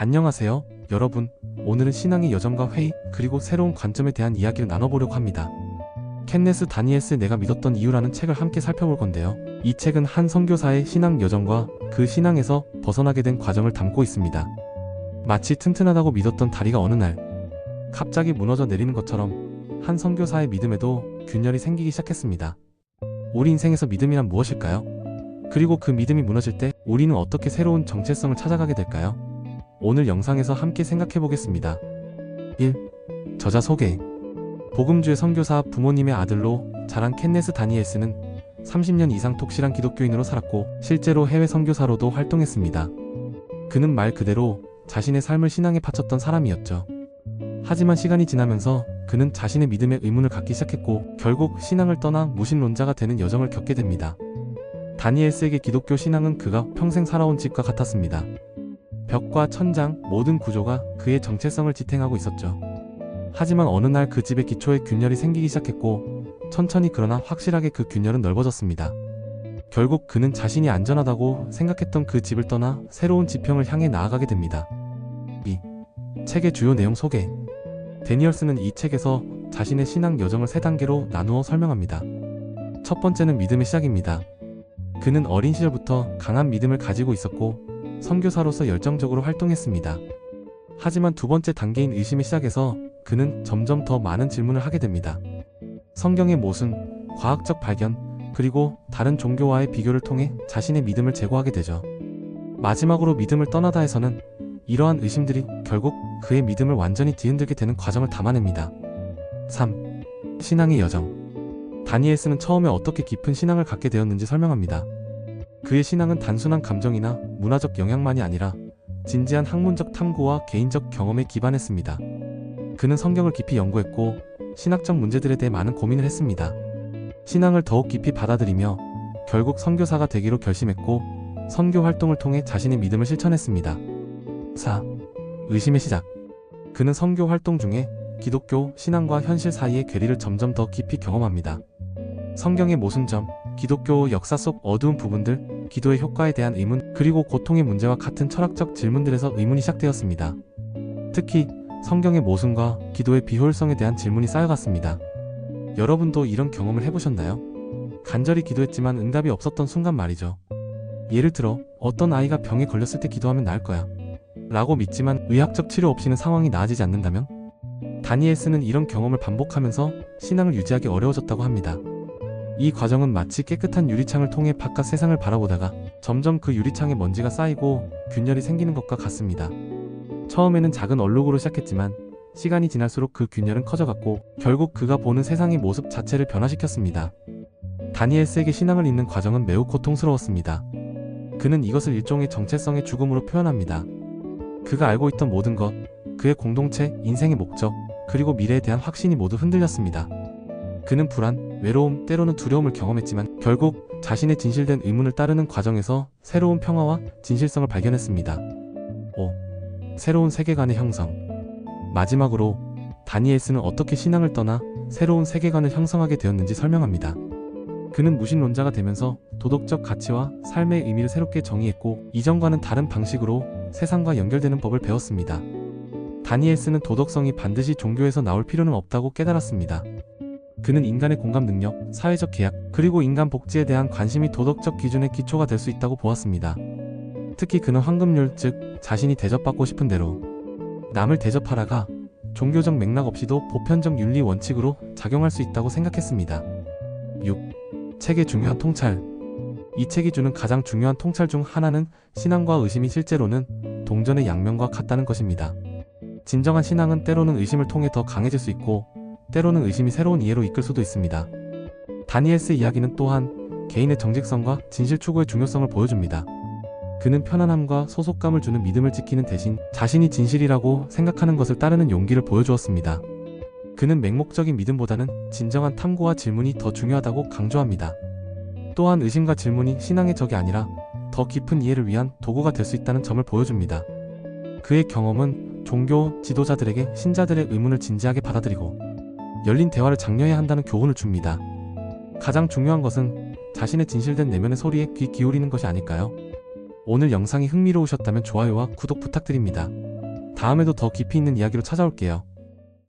안녕하세요, 여러분. 오늘은 신앙의 여정과 회의, 그리고 새로운 관점에 대한 이야기를 나눠보려고 합니다. 켄네스 다니엘스의 내가 믿었던 이유라는 책을 함께 살펴볼 건데요. 이 책은 한 선교사의 신앙 여정과 그 신앙에서 벗어나게 된 과정을 담고 있습니다. 마치 튼튼하다고 믿었던 다리가 어느 날 갑자기 무너져 내리는 것처럼 한 선교사의 믿음에도 균열이 생기기 시작했습니다. 우리 인생에서 믿음이란 무엇일까요? 그리고 그 믿음이 무너질 때 우리는 어떻게 새로운 정체성을 찾아가게 될까요? 오늘 영상에서 함께 생각해 보겠습니다. 1. 저자 소개 복음주의 선교사 부모님의 아들로 자란 켄네스 다니엘스는 30년 이상 독실한 기독교인으로 살았고 실제로 해외 선교사로도 활동했습니다. 그는 말 그대로 자신의 삶을 신앙에 바쳤던 사람이었죠. 하지만 시간이 지나면서 그는 자신의 믿음에 의문을 갖기 시작했고 결국 신앙을 떠나 무신론자가 되는 여정을 겪게 됩니다. 다니엘스에게 기독교 신앙은 그가 평생 살아온 집과 같았습니다. 벽과 천장, 모든 구조가 그의 정체성을 지탱하고 있었죠. 하지만 어느 날 그 집의 기초에 균열이 생기기 시작했고 천천히 그러나 확실하게 그 균열은 넓어졌습니다. 결국 그는 자신이 안전하다고 생각했던 그 집을 떠나 새로운 지평을 향해 나아가게 됩니다. 2. 책의 주요 내용 소개 데니얼스는 이 책에서 자신의 신앙 여정을 세 단계로 나누어 설명합니다. 첫 번째는 믿음의 시작입니다. 그는 어린 시절부터 강한 믿음을 가지고 있었고 선교사로서 열정적으로 활동했습니다. 하지만 두 번째 단계인 의심의 시작에서 그는 점점 더 많은 질문을 하게 됩니다. 성경의 모순, 과학적 발견, 그리고 다른 종교와의 비교를 통해 자신의 믿음을 제고하게 되죠. 마지막으로 믿음을 떠나다 해서는 이러한 의심들이 결국 그의 믿음을 완전히 뒤흔들게 되는 과정을 담아냅니다. 3. 신앙의 여정. 다니엘스는 처음에 어떻게 깊은 신앙을 갖게 되었는지 설명합니다. 그의 신앙은 단순한 감정이나 문화적 영향만이 아니라 진지한 학문적 탐구와 개인적 경험에 기반했습니다. 그는 성경을 깊이 연구했고 신학적 문제들에 대해 많은 고민을 했습니다. 신앙을 더욱 깊이 받아들이며 결국 선교사가 되기로 결심했고 선교 활동을 통해 자신의 믿음을 실천했습니다. 4. 의심의 시작. 그는 선교 활동 중에 기독교 신앙과 현실 사이의 괴리를 점점 더 깊이 경험합니다. 성경의 모순점, 기독교 역사 속 어두운 부분들, 기도의 효과에 대한 의문, 그리고 고통의 문제와 같은 철학적 질문들에서 의문이 시작되었습니다. 특히 성경의 모순과 기도의 비효율성에 대한 질문이 쌓여갔습니다. 여러분도 이런 경험을 해보셨나요? 간절히 기도했지만 응답이 없었던 순간 말이죠. 예를 들어 어떤 아이가 병에 걸렸을 때 기도하면 나을 거야. 라고 믿지만 의학적 치료 없이는 상황이 나아지지 않는다면? 다니엘스는 이런 경험을 반복하면서 신앙을 유지하기 어려워졌다고 합니다. 이 과정은 마치 깨끗한 유리창을 통해 바깥 세상을 바라보다가 점점 그 유리창에 먼지가 쌓이고 균열이 생기는 것과 같습니다. 처음에는 작은 얼룩으로 시작했지만 시간이 지날수록 그 균열은 커져갔고 결국 그가 보는 세상의 모습 자체를 변화시켰습니다. 다니엘스에게 신앙을 잇는 과정은 매우 고통스러웠습니다. 그는 이것을 일종의 정체성의 죽음으로 표현합니다. 그가 알고 있던 모든 것, 그의 공동체, 인생의 목적, 그리고 미래에 대한 확신이 모두 흔들렸습니다. 그는 불안, 외로움, 때로는 두려움을 경험했지만 결국 자신의 진실된 의문을 따르는 과정에서 새로운 평화와 진실성을 발견했습니다. 5. 새로운 세계관의 형성. 마지막으로 다니엘스는 어떻게 신앙을 떠나 새로운 세계관을 형성하게 되었는지 설명합니다. 그는 무신론자가 되면서 도덕적 가치와 삶의 의미를 새롭게 정의했고 이전과는 다른 방식으로 세상과 연결되는 법을 배웠습니다. 다니엘스는 도덕성이 반드시 종교에서 나올 필요는 없다고 깨달았습니다. 그는 인간의 공감 능력, 사회적 계약, 그리고 인간 복지에 대한 관심이 도덕적 기준의 기초가 될 수 있다고 보았습니다. 특히 그는 황금률, 즉 자신이 대접받고 싶은 대로 남을 대접하라가 종교적 맥락 없이도 보편적 윤리 원칙으로 작용할 수 있다고 생각했습니다. 6. 책의 중요한 통찰. 이 책이 주는 가장 중요한 통찰 중 하나는 신앙과 의심이 실제로는 동전의 양면과 같다는 것입니다. 진정한 신앙은 때로는 의심을 통해 더 강해질 수 있고 때로는 의심이 새로운 이해로 이끌 수도 있습니다. 다니엘스 이야기는 또한 개인의 정직성과 진실 추구의 중요성을 보여줍니다. 그는 편안함과 소속감을 주는 믿음을 지키는 대신 자신이 진실이라고 생각하는 것을 따르는 용기를 보여주었습니다. 그는 맹목적인 믿음보다는 진정한 탐구와 질문이 더 중요하다고 강조합니다. 또한 의심과 질문이 신앙의 적이 아니라 더 깊은 이해를 위한 도구가 될 수 있다는 점을 보여줍니다. 그의 경험은 종교 지도자들에게 신자들의 의문을 진지하게 받아들이고 열린 대화를 장려해야 한다는 교훈을 줍니다. 가장 중요한 것은 자신의 진실된 내면의 소리에 귀 기울이는 것이 아닐까요? 오늘 영상이 흥미로우셨다면 좋아요와 구독 부탁드립니다. 다음에도 더 깊이 있는 이야기로 찾아올게요.